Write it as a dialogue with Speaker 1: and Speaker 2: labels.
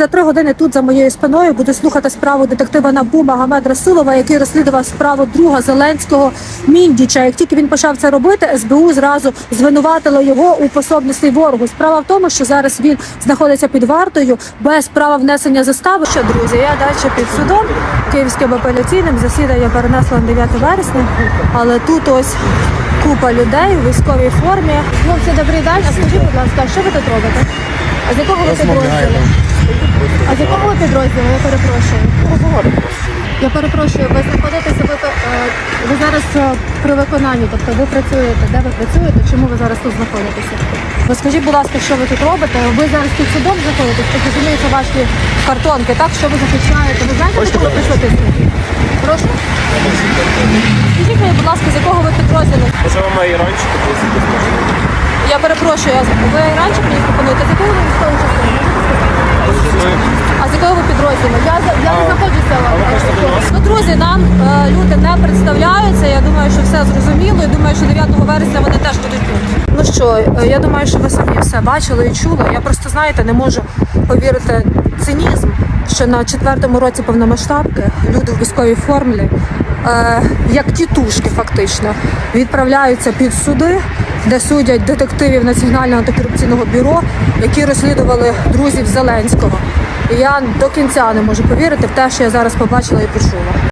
Speaker 1: За три години тут за моєю спиною буду слухати справу детектива НАБУ Магомед Расулова, який розслідував справу друга Зеленського Міндіча. Як тільки він почав це робити, СБУ зразу звинуватило його у пособництві ворогу. Справа в тому, що зараз він знаходиться під вартою без права внесення застави. Що друзі, я далі під судом київським апеляційним засідання перенесла на 9 вересня, але тут ось купа людей у військовій формі. Хлопці, добрий день. А скажіть, будь ласка, що ви тут робите? А з якого ви підрозділу? А з якого ви підрозділу? Я перепрошую. Я перепрошую, ви знаходитеся ви, е, ви зараз е, при виконанні, тобто ви працюєте, де ви працюєте, чому ви зараз тут знаходитеся? Розкажіть, будь ласка, що ви тут робите? Ви зараз під судом знаходитесь, так розумієте ваші картонки, так? Що ви захищаєте? Ви знаєте, до кого ви прийшли суд? Прошу? Скажіть мені, будь ласка, з якого ви підрозділу?
Speaker 2: Можливо, мої раніше такі
Speaker 1: Я перепрошую, я- ви раніше мені пропонуєте, з якої ви військової частини? Можете сказати? А з ви? Я, я не знаходжуся в Ну, друзі, нам е, люди не представляються. Я думаю, що все зрозуміло. Я думаю, що 9 вересня вони теж будуть тут. Ну що, е, я думаю, що ви самі все бачили і чули. Я просто знаєте, не можу повірити цинізм, що на четвертому році повномасштабки люди в військовій формі, е, як тітушки, фактично, відправляються під суди, де судять детективів Національного антикорупційного бюро, які розслідували друзів Зеленського. Я до кінця не можу повірити в те, що я зараз побачила і почула.